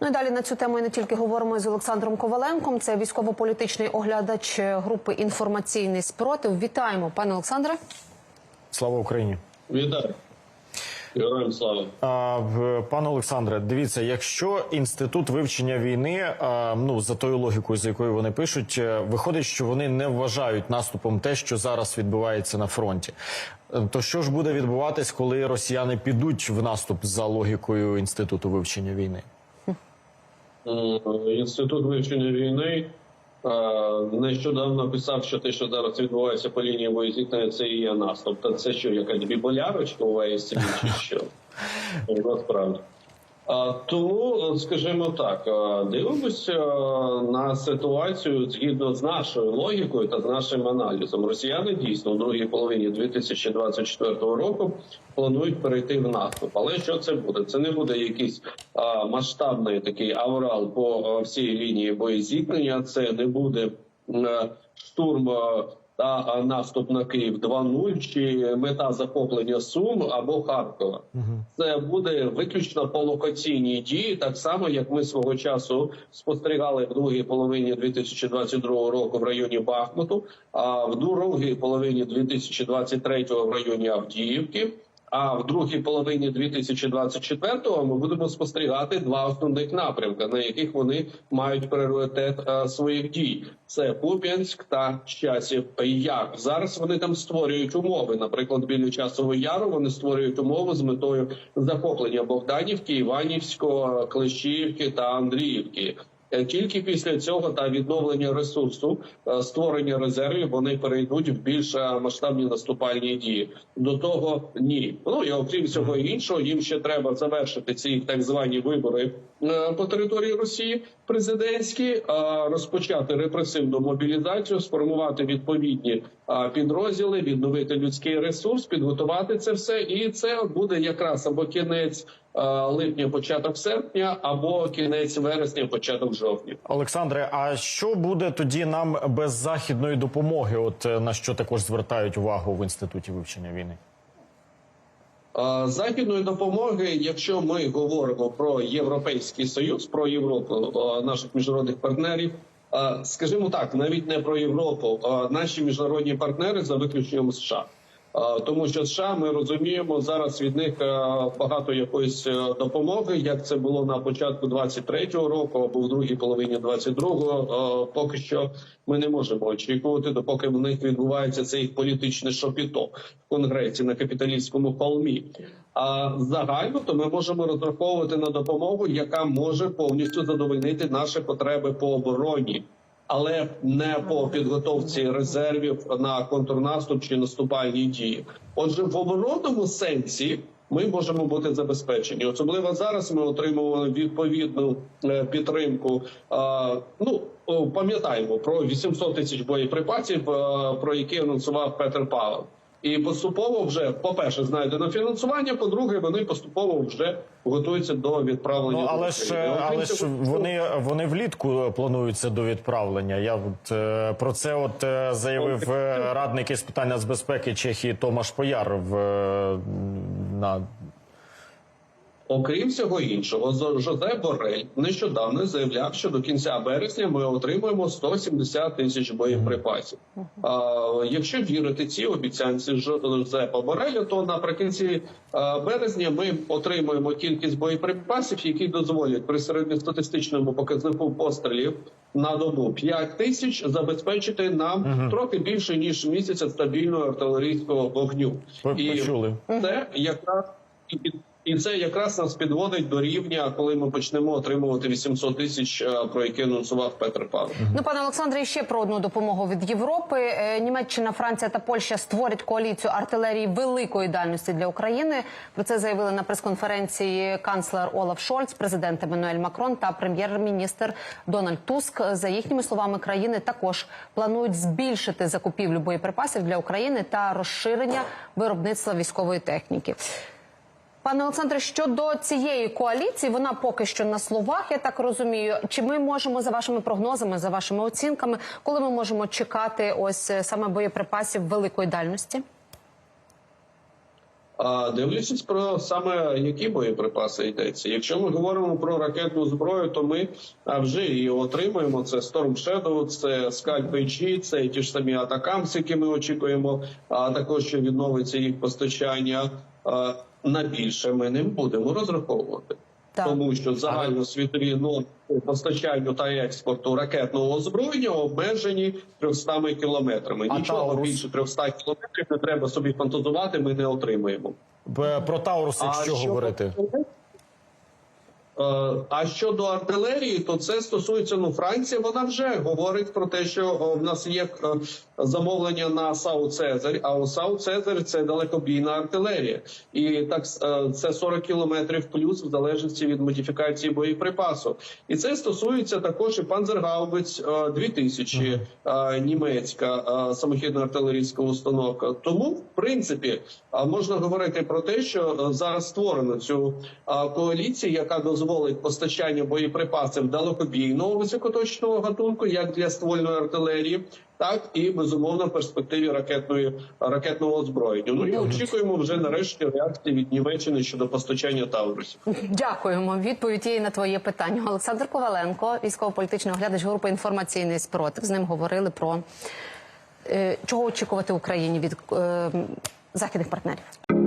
Ну і далі на цю тему і не тільки говоримо з Олександром Коваленком. Це військово-політичний оглядач групи інформаційний спротив. Вітаємо, пане Олександре. Слава Україні. Вітаю. Героям слава. Пане Олександре, дивіться, якщо інститут вивчення війни, ну за тою логікою, за якою вони пишуть, е, виходить, що вони не вважають наступом те, що зараз відбувається на фронті. Е, То що ж буде відбуватись, коли росіяни підуть в наступ за логікою інституту вивчення війни? М, Інститут вивчення війни е, нещодавно писав, що те, що зараз відбувається по лінії боєзіткнення, це і є наступ. Та це що, якась біболярочка у ВСІ чи що? Насправді. Тому, скажімо так, дивимося на ситуацію згідно з нашою логікою та з нашим аналізом. Росіяни дійсно в другій половині 2024 року планують перейти в наступ. Але що це буде? Це не буде якийсь масштабний такий аврал по всій лінії боєзіткнення. Це не буде штурм. Та наступ на Київ 2-0, чи мета захоплення Сум або Харкова. Це буде виключно по локаційній дії, так само як ми свого часу спостерігали в другій половині 2022 року в районі Бахмуту, а в другій половині 2023 в районі Авдіївки. А в другій половині 2024-го ми будемо спостерігати два основних напрямки, на яких вони мають пріоритет е, своїх дій: це Куп'янськ та Часів Яр. Зараз вони там створюють умови. Наприклад, біля часового яру вони створюють умови з метою захоплення Богданівки, Іванівського, Клещіївки та Андріївки. Е, Тільки після цього та відновлення ресурсу, е, створення резервів, вони перейдуть в більш е, масштабні наступальні дії. До того ні. Ну і окрім всього іншого, їм ще треба завершити ці так звані вибори по території Росії президентські, розпочати репресивну мобілізацію, сформувати відповідні підрозділи, відновити людський ресурс, підготувати це все, і це буде якраз або кінець липня, початок серпня, або кінець вересня, початок жовтня. Олександре, а що буде тоді нам без західної допомоги? От е, на що також звертають увагу в інституті вивчення війни? Е, Західної допомоги, якщо ми говоримо про європейський союз, про Європу е, наших міжнародних партнерів, е, скажімо так, навіть не про Європу, а наші міжнародні партнери за виключенням США. Тому що США ми розуміємо зараз від них е, багато якоїсь е, допомоги, як це було на початку 23-го року або в другій половині 22-го. Е, Поки що ми не можемо очікувати, допоки в них відбувається це їх політичне шопіто в конгресі на капіталістському холмі. А загально то ми можемо розраховувати на допомогу, яка може повністю задовольнити наші потреби по обороні. Але не по підготовці резервів на контрнаступ чи наступальні дії. Отже, в оборонному сенсі ми можемо бути забезпечені. Особливо зараз ми отримуємо відповідну е, підтримку. Ну пам'ятаємо про 800 тисяч боєприпасів, е, про які анонсував Петр Павел. І поступово вже, по-перше, знайдено фінансування. По-друге, вони поступово вже готуються до відправлення. Ну до але ж але ж вони вони влітку плануються до відправлення. Я от е, про це от е, заявив е, радник із питання з безпеки Чехії Томаш Пояр в е, на Окрім всього іншого, Жозе Борель нещодавно заявляв, що до кінця березня ми отримаємо 170 тисяч боєприпасів. А, якщо вірити цій обіцянці Жозепа Бореля, то наприкінці березня ми отримуємо кількість боєприпасів, які дозволять при середньостатистичному показнику пострілів на добу 5 тисяч забезпечити нам трохи більше ніж місяця стабільного артилерійського вогню. Ви І почули. це якраз і це якраз нас підводить до рівня, коли ми почнемо отримувати 800 тисяч, е, про які анонсував Петр Павлов. Ну, пане Олександре, ще про одну допомогу від Європи. Е, Німеччина, Франція та Польща створять коаліцію артилерії великої дальності для України. Про це заявили на прес-конференції канцлер Олаф Шольц, президент Еммануель Макрон та прем'єр-міністр Дональд Туск. За їхніми словами, країни також планують збільшити закупівлю боєприпасів для України та розширення виробництва військової техніки. Пане Олександре, щодо цієї коаліції, вона поки що на словах, я так розумію. Чи ми можемо за вашими прогнозами, за вашими оцінками, коли ми можемо чекати ось е, саме боєприпасів великої дальності? А дивлячись про саме які боєприпаси йдеться. Якщо ми говоримо про ракетну зброю, то ми вже її отримуємо. Це Storm Shadow, це HE, це ті ж самі Атакамс, які ми очікуємо. А також відновиться їх постачання. А, на більше ми не будемо розраховувати. Так. Тому що загальносвітові норми постачанню та експорту ракетного озброєння обмежені 300 кілометрами. А Нічого Таурус? більше 300 кілометрів не треба собі фантазувати. Ми не отримаємо. Про Таурус, якщо говорити. Е, А щодо артилерії, то це стосується ну Франція. Вона вже говорить про те, що в нас є е, замовлення на САУ Цезарь. А у САУ Цезарь це далекобійна артилерія, і так е, це 40 кілометрів плюс в залежності від модифікації боєприпасу. І це стосується також і Панзергаубиць е, 2000 е, німецька е, самохідна артилерійська установка. Тому, в принципі, е, можна говорити про те, що е, зараз створено цю е, коаліцію, яка дозволить постачання боєприпасів далекобійного високоточного гатунку, як для ствольної артилерії, так і безумовно в перспективі ракетної ракетного озброєння. Ну і очікуємо вже нарешті реакції від Німеччини щодо постачання Таурусів. Дякуємо. Відповідь є на твоє питання. Олександр Коваленко, військово-політичний оглядач групи інформаційний спротив. З ним говорили про е, чого очікувати Україні від е, західних партнерів.